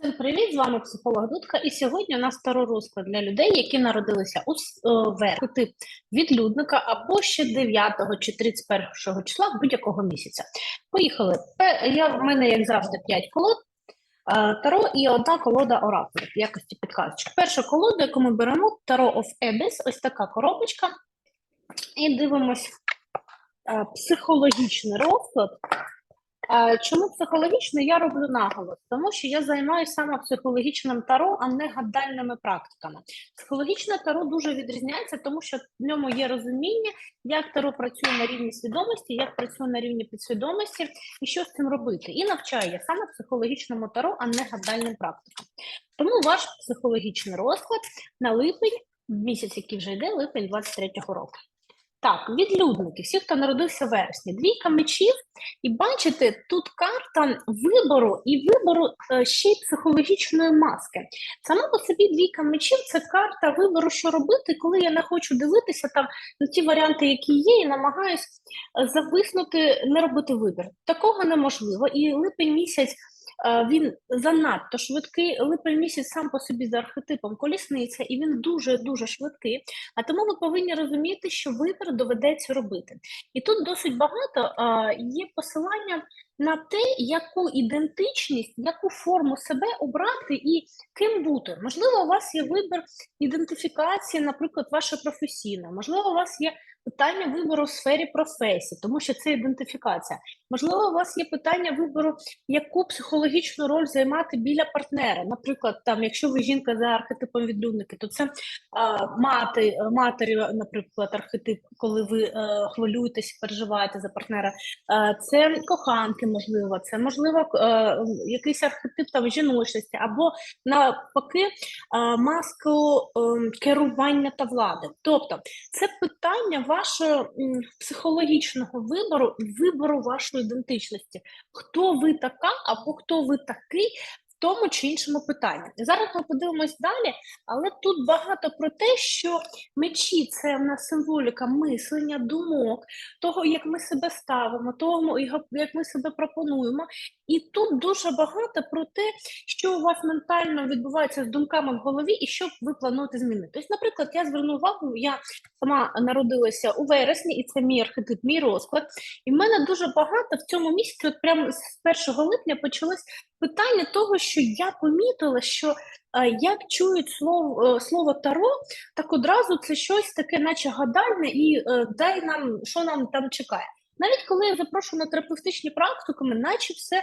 Всім привіт! З вами психолог Дудка. І сьогодні у нас старий розклад для людей, які народилися у е, верху тип відлюдника або ще 9 чи 31 числа будь-якого місяця. Поїхали. Пе- Я, в мене, як завжди, 5 колод. е, Таро і одна колода оракулів в якості підказочок. Перша колода, яку ми беремо, Таро of Abyss, ось така коробочка. І дивимось е, психологічний розклад. Е, Чому психологічно я роблю наголос? Тому що я займаюся саме психологічним таро, а не гадальними практиками. Психологічне таро дуже відрізняється, тому що в ньому є розуміння, як таро працює на рівні свідомості, як працює на рівні підсвідомості, і що з цим робити. І навчаю саме психологічному таро, а не гадальним практикам. Тому ваш психологічний розклад на липень, місяць, який вже йде, липень 23-го року. Так, відлюдники, всі, хто народився в вересні, двійка мечів, і бачите, тут карта вибору і вибору е, ще й психологічної маски. Сама по собі двійка мечів це карта вибору, що робити, коли я не хочу дивитися там на ті варіанти, які є, і намагаюсь е, зависнути, не робити вибір. Такого неможливо. І липень місяць. Е, Він занадто швидкий. Липень місяць сам по собі за архетипом колісниця, і він дуже дуже швидкий. А тому ви повинні розуміти, що вибір доведеться робити. І тут досить багато є посилання на те, яку ідентичність, яку форму себе обрати і ким бути. Можливо, у вас є вибір ідентифікації, наприклад, ваша професійна. Можливо, у вас є питання вибору в сфері професії, тому що це ідентифікація. Можливо, у вас є питання вибору, яку психологічну роль займати біля партнера. Наприклад, там, якщо ви жінка за архетипом відлюдники, то це а, мати, матері, наприклад, архетип, коли ви е, хвилюєтесь, переживаєте за партнера. Е, Це коханки, можливо, це можливо е, якийсь архетип там жіночності, або навпаки е, маску е, керування та влади. Тобто, це питання вашого е, психологічного вибору, вибору вашої ідентичності. Хто ви така, або хто ви такий. Тому чи іншому питанні. Зараз ми подивимось далі, але тут багато про те, що мечі це в нас символіка мислення, думок, того, як ми себе ставимо, того, як ми себе пропонуємо. І тут дуже багато про те, що у вас ментально відбувається з думками в голові, і що ви плануєте змінити. Тобто, наприклад, я зверну увагу, я сама народилася у вересні, і це мій архетип, мій розклад. І в мене дуже багато в цьому місяці, от прямо з 1 липня, почалось питання того, що я помітила, що е, як чують слово, е, слово таро, так одразу це щось таке, наче гадальне, і е, дай нам, що нам там чекає. Навіть коли я запрошую на терапевтичні практики, ми наче все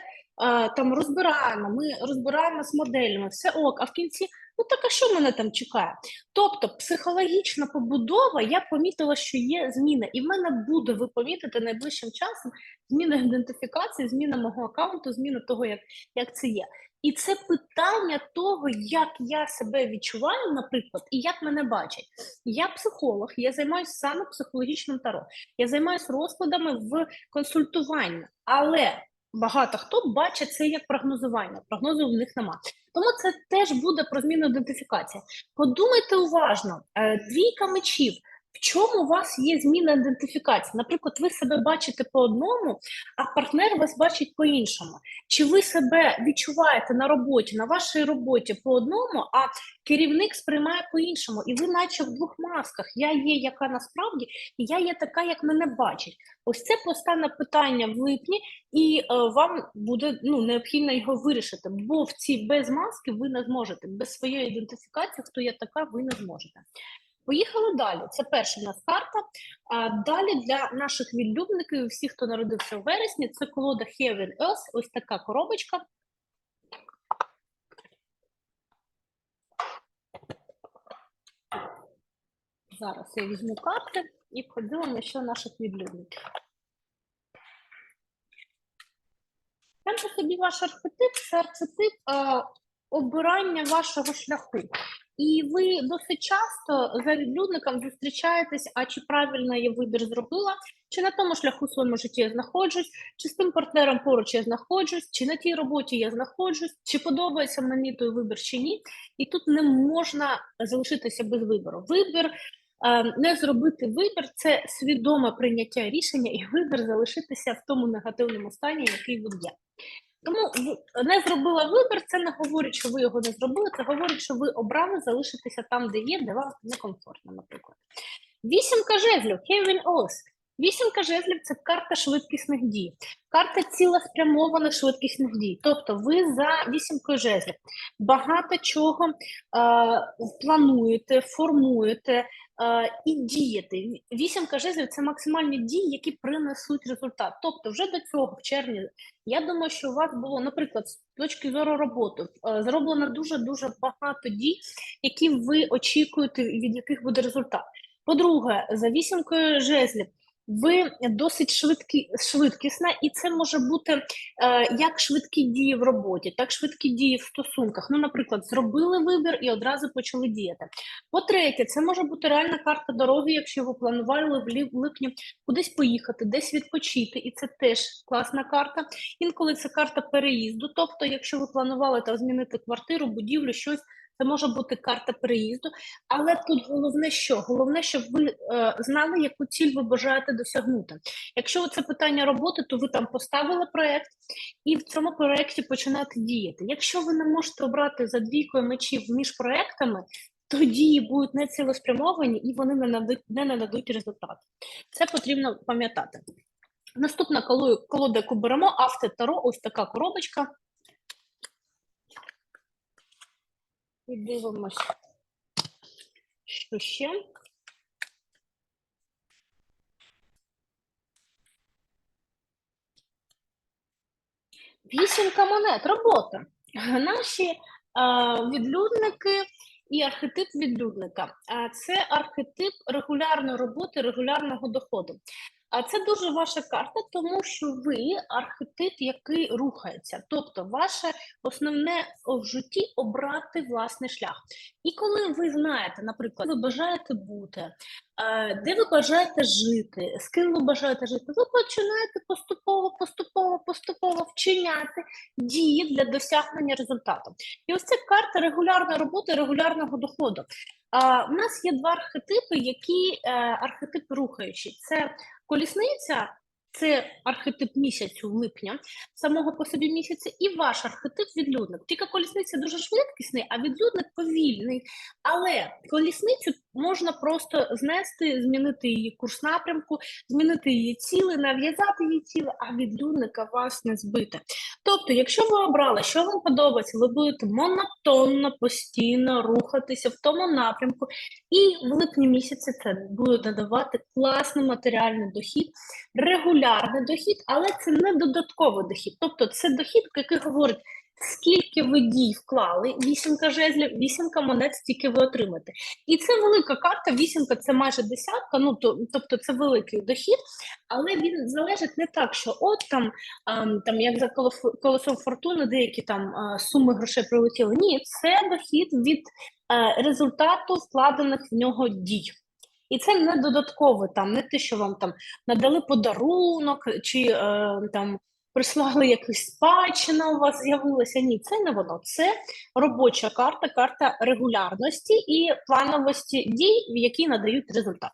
там розбираємо, ми розбираємо з моделями, все ок, а в кінці, ну так а що мене там чекає? Тобто психологічна побудова, я помітила, що є зміна, і в мене буде, ви помітите найближчим часом, зміна ідентифікації, зміна мого аккаунту, зміна того, як, як це є. І це питання того, як я себе відчуваю, наприклад, і як мене бачать. Я психолог, я займаюся саме психологічним таро. Я займаюся розкладами в консультуванні, але багато хто бачить це як прогнозування. Прогнозу в них нема. Тому це теж буде про зміну ідентифікації. Подумайте уважно, е, двійка мечів. В чому у вас є зміна ідентифікації? Наприклад, ви себе бачите по одному, а партнер вас бачить по-іншому. Чи ви себе відчуваєте на роботі, на вашій роботі по одному, а керівник сприймає по-іншому, і ви, наче в двох масках, я є яка насправді, і я є така, як мене бачить. Ось це постане питання в липні, і е, вам буде ну, необхідно його вирішити, бо в цій без маски ви не зможете, без своєї ідентифікації, хто я така, ви не зможете. Поїхали далі. Це перша в нас карта. А далі для наших відлюбників, всіх, хто народився в вересні, це колода Heaven Earth, ось така коробочка. Зараз я візьму карти і подивимося, що наших відлюбників. По собі ваш архетип це архетип е, обирання вашого шляху. І ви досить часто за відлюдником зустрічаєтесь, а чи правильно я вибір зробила, чи на тому шляху своєму житті я знаходжусь, чи з тим партнером поруч я знаходжусь, чи на тій роботі я знаходжусь, чи подобається мені той вибір чи ні. І тут не можна залишитися без вибору. Вибір е, не зробити вибір це свідоме прийняття рішення і вибір залишитися в тому негативному стані, який він є. Тому не зробила вибір, це не говорить, що ви його не зробили, це говорить, що ви обрали залишитися там, де є, де вам некомфортно, наприклад. Вісімка жезлів, Кевін Ось. Вісімка жезлів це карта швидкісних дій, карта цілеспрямованих швидкісних дій. Тобто ви за вісімкою жезлів багато чого е, плануєте, формуєте е, і дієте. Вісімка жезлів це максимальні дії, які принесуть результат. Тобто, вже до цього в червні я думаю, що у вас було, наприклад, з точки зору роботи, е, зроблено дуже дуже багато дій, які ви очікуєте, від яких буде результат. По-друге, за вісімкою жезлів ви досить швидкі, швидкісна, і це може бути е, як швидкі дії в роботі, так швидкі дії в стосунках. Ну, наприклад, зробили вибір і одразу почали діяти. По-третє, це може бути реальна карта дороги, якщо ви планували в липні кудись поїхати, десь відпочити, і це теж класна карта. Інколи це карта переїзду. Тобто, якщо ви планували там змінити квартиру, будівлю, щось. Це може бути карта переїзду, але тут головне що? Головне, щоб ви е, знали, яку ціль ви бажаєте досягнути. Якщо це питання роботи, то ви там поставили проєкт і в цьому проєкті починаєте діяти. Якщо ви не можете обрати за двійкою мечів між проєктами, то дії будуть не цілеспрямовані і вони не нададуть, не нададуть результат. Це потрібно пам'ятати. Наступна коло- колода, яку беремо, авто Таро, ось така коробочка. І дивимось, що ще. Вісімка монет, робота. Наші е, відлюдники і архетип відлюдника. Це архетип регулярної роботи, регулярного доходу. А це дуже ваша карта, тому що ви архетип, який рухається. Тобто, ваше основне в житті обрати власний шлях. І коли ви знаєте, наприклад, ви бажаєте бути, е, де ви бажаєте жити, з ким ви бажаєте жити, ви починаєте поступово, поступово, поступово вчиняти дії для досягнення результату. І ось це карта регулярної роботи, регулярного доходу. У нас є два архетипи, які е, архетип рухаючий. Це колісниця, це архетип місяцю липня, самого по собі місяця, і ваш архетип відлюдник. Тільки колісниця дуже швидкісний, а відлюдник повільний. Але колісницю можна просто знести, змінити її курс напрямку, змінити її ціли, нав'язати її ціли, а відлюдника вас не збити. Тобто, якщо ви обрали, що вам подобається, ви будете монотонно, постійно рухатися в тому напрямку, і в липні місяці це буде надавати класний матеріальний дохід, регулярний дохід, але це не додатковий дохід. Тобто, це дохід, який говорить. Скільки ви дій вклали, вісімка жезлів, вісімка монет, стільки ви отримаєте. І це велика карта, вісімка це майже десятка, ну то, тобто це великий дохід, але він залежить не так, що от там, ам, там як за колесом фортуни, деякі там суми грошей прилетіли. Ні, це дохід від е, результату вкладених в нього дій. І це не додаткове, там не те, що вам там надали подарунок, чи е, там прислали якусь спадщина у вас з'явилася. Ні, це не воно. Це робоча карта, карта регулярності і плановості дій, які надають результат.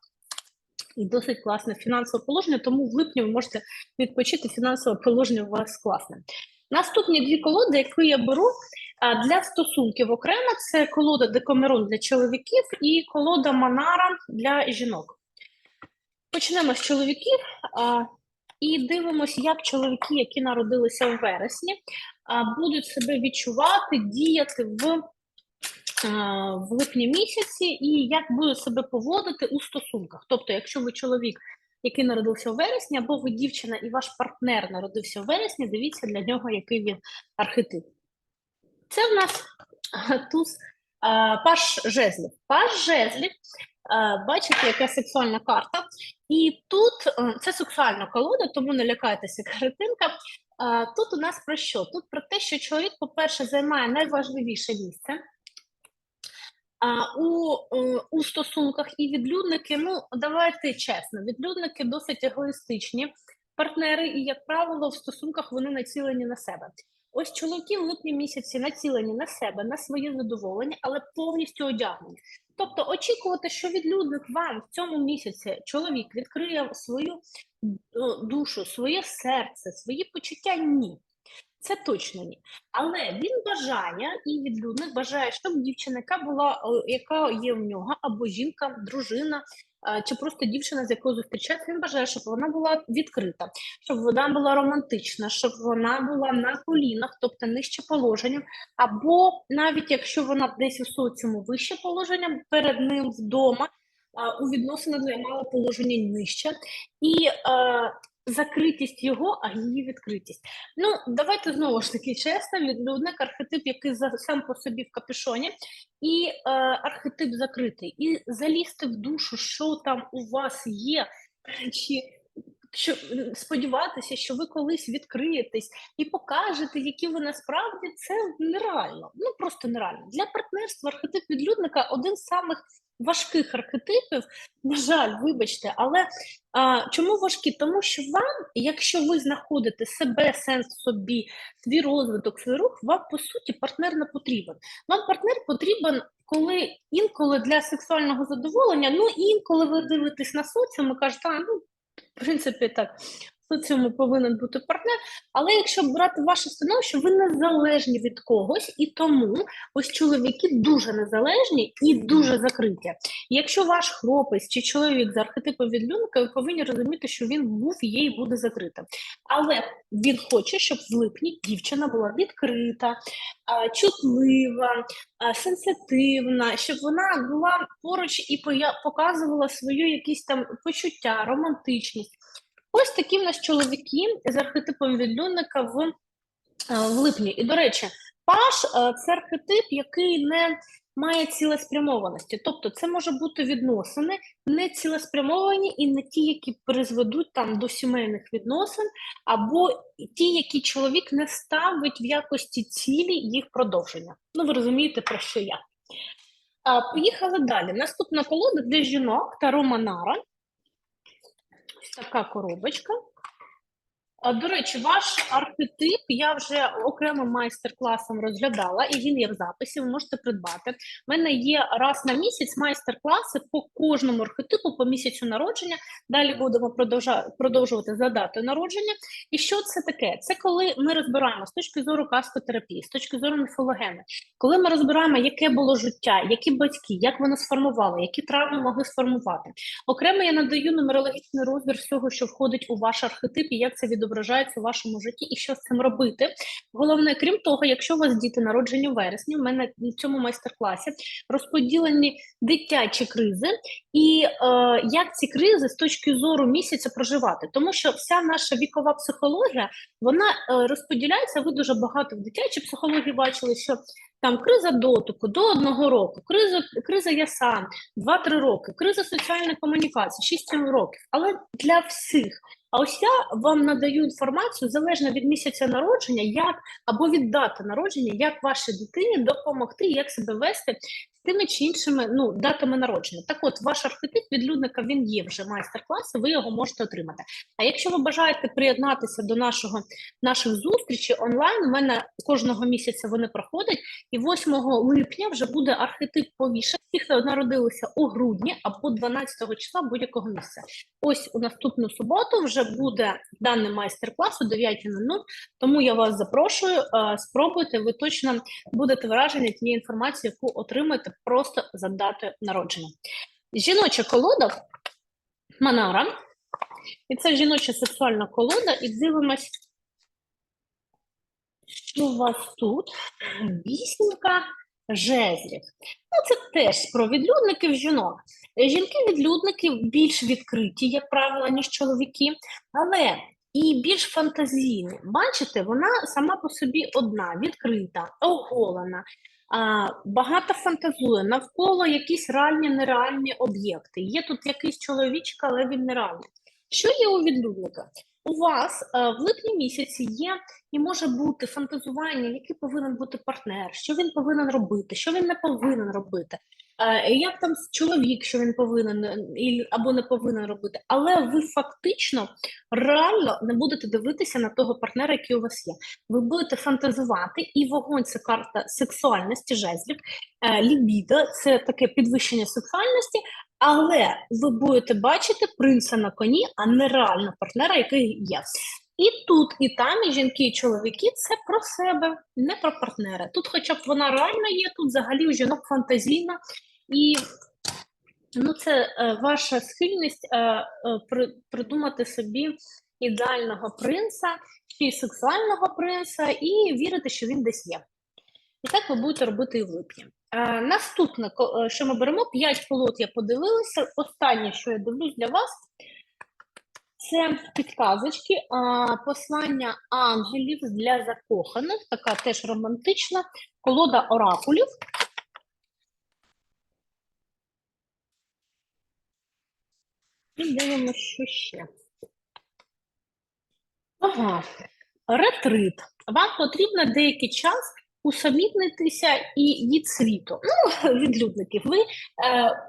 І досить класне фінансове положення, тому в липні ви можете відпочити фінансове положення у вас класне. Наступні дві колоди, які я беру а, для стосунків окремо, це колода Декамерон для чоловіків і колода Манара для жінок. Почнемо з чоловіків а, і дивимося, як чоловіки, які народилися в вересні, а, будуть себе відчувати, діяти в а, в липні місяці і як будуть себе поводити у стосунках. Тобто, якщо ви чоловік, який народився в вересні, або ви дівчина і ваш партнер народився в вересні, дивіться для нього, який він архетип. Це в нас туз паш жезлів. Паш жезлів, бачите, яка сексуальна карта. І тут е, це сексуальна колода, тому не лякайтеся картинка. Тут у нас про що? Тут про те, що чоловік, по-перше, займає найважливіше місце. А у, е, у стосунках і відлюдники, ну давайте чесно, відлюдники досить егоїстичні партнери, і, як правило, в стосунках вони націлені на себе. Ось чоловіки в липні місяці націлені на себе, на своє задоволення, але повністю одягнені. Тобто очікувати, що відлюдник вам в цьому місяці чоловік відкриє свою е, душу, своє серце, свої почуття ні. Це точно ні. Але він бажає, і відлюдник бажає, щоб дівчина, яка була, яка є в нього, або жінка, дружина, чи просто дівчина, з якою зустрічається, він бажає, щоб вона була відкрита, щоб вона була романтична, щоб вона була на колінах, тобто нижче положенням, або навіть якщо вона десь у соціуму вище положенням, перед ним вдома у відносинах займала положення нижче. І е, закритість його, а її відкритість. Ну, давайте знову ж таки чесно, відлюдник архетип, який сам по собі в капюшоні, і е, архетип закритий. І залізти в душу, що там у вас є, чи що сподіватися, що ви колись відкриєтесь і покажете, які ви насправді, це нереально. Ну просто нереально. Для партнерства архетип відлюдника один з самих важких архетипів. На жаль, вибачте, але а, чому важкі? Тому що вам, якщо ви знаходите себе, сенс собі, свій розвиток, свій рух, вам по суті партнер не потрібен. Вам партнер потрібен, коли інколи для сексуального задоволення, ну інколи ви дивитесь на соціум і кажете, а ну в принципі так. В соціумі повинен бути партнер, але якщо брати ваше становище, ви незалежні від когось, і тому ось чоловіки дуже незалежні і дуже закриті. Якщо ваш хлопець чи чоловік з архетипом відлюдника, ви повинні розуміти, що він був, є і буде закритим. Але він хоче, щоб в липні дівчина була відкрита, чутлива, сенситивна, щоб вона була поруч і показувала свою якісь там почуття, романтичність. Ось такі в нас чоловіки з архетипом відлюдника в, е, в липні. І, до речі, паш е, це архетип, який не має цілеспрямованості. Тобто це може бути відносини не цілеспрямовані і не ті, які призведуть там до сімейних відносин, або ті, які чоловік не ставить в якості цілі їх продовження. Ну, ви розумієте, про що я. А, поїхали далі. Наступна колода для жінок Таро Манара. Така коробочка. До речі, ваш архетип я вже окремим майстер-класом розглядала, і він є в записі, ви можете придбати. У мене є раз на місяць майстер-класи по кожному архетипу, по місяцю народження. Далі будемо продовжувати за датою народження. І що це таке? Це коли ми розбираємо з точки зору каскотерапії, з точки зору міфологеми, коли ми розбираємо, яке було життя, які батьки, як вони сформували, які травми могли сформувати. Окремо я надаю нумерологічний розбір всього, що входить у ваш архетип, і як це відображається у вашому житті, і що з цим робити. Головне, крім того, якщо у вас діти народжені в вересні, в мене в цьому майстер-класі розподілені дитячі кризи, і е, як ці кризи з точки зору місяця проживати, тому що вся наша вікова психологія вона е, розподіляється. Ви дуже багато в дитячій психології бачили, що там криза дотику до одного року, криза, криза ясан 2-3 роки, криза соціальної комунікації 6-7 років. Але для всіх. А ось я вам надаю інформацію залежно від місяця народження, як або від дати народження, як вашій дитині допомогти, як себе вести тими чи іншими ну, датами народження. Так от, ваш архетип відлюдника він є вже майстер-класи, ви його можете отримати. А якщо ви бажаєте приєднатися до нашого наших зустрічей онлайн, у мене кожного місяця вони проходять, і 8 липня вже буде архетип повішений. Ті, хто народилися у грудні або 12 числа будь-якого місця. Ось у наступну суботу вже буде даний майстер-клас о 9.00, тому я вас запрошую, е, спробуйте, ви точно будете вражені тією інформацією, яку отримаєте просто за датою народження. Жіноча колода Манара, і це жіноча сексуальна колода, і дивимось, що у вас тут? Вісімка жезлів. Ну, це теж про відлюдників жінок. Жінки-відлюдники більш відкриті, як правило, ніж чоловіки, але і більш фантазійні. Бачите, вона сама по собі одна, відкрита, оголена, а, багато фантазує, навколо якісь реальні нереальні об'єкти. Є тут якийсь чоловічок, але він нереальний. Що є у відлюдника? У вас е, в липні місяці є і може бути фантазування, який повинен бути партнер, що він повинен робити, що він не повинен робити, як там чоловік, що він повинен е, або не повинен робити. Але ви фактично реально не будете дивитися на того партнера, який у вас є. Ви будете фантазувати, і вогонь це карта сексуальності, жезлів, е, лібідо це таке підвищення сексуальності. Але ви будете бачити принца на коні, а не реально партнера, який є. І тут, і там, і жінки, і чоловіки це про себе, не про партнера. Тут, хоча б вона реально є, тут взагалі у жінок фантазійна, і ну, це е, ваша схильність е, е, при, придумати собі ідеального принца чи сексуального принца і вірити, що він десь є. І так ви будете робити і в липні. Е, наступне, що ми беремо, 5 колод я подивилася. Останнє, що я дивлюсь для вас, це підказочки, а, послання ангелів для закоханих, така теж романтична колода оракулів. І дивимося, що ще. Ага, ретрит. Вам потрібно деякий час усамітнитися і від світу. Ну, відлюдників. Ви е,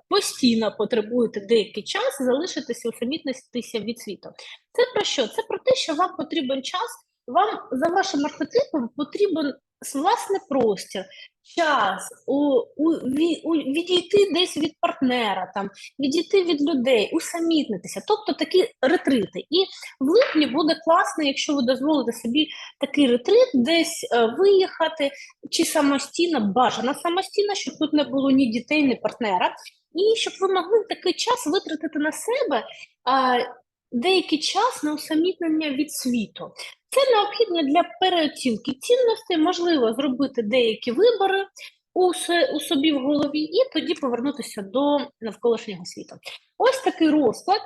постійно потребуєте деякий час залишитися, усамітнитися від світу. Це про що? Це про те, що вам потрібен час, вам за вашим архетипом потрібен власний простір, час, у, у, у, відійти десь від партнера, там, відійти від людей, усамітнитися, тобто такі ретрити. І в липні буде класно, якщо ви дозволите собі такий ретрит, десь е, виїхати, чи самостійно, бажано самостійно, щоб тут не було ні дітей, ні партнера, і щоб ви могли такий час витратити на себе а, деякий час на усамітнення від світу. Це необхідно для переоцінки цінностей, можливо, зробити деякі вибори у, у собі в голові і тоді повернутися до навколишнього світу. Ось такий розклад.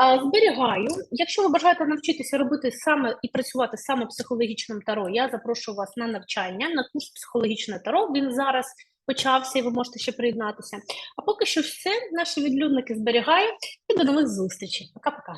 А, Зберігаю. Якщо ви бажаєте навчитися робити саме і працювати саме психологічним таро, я запрошую вас на навчання на курс психологічне таро. Він зараз почався, і ви можете ще приєднатися. А поки що все, наші відлюдники зберігаю і до нових зустрічей. Пока-пока.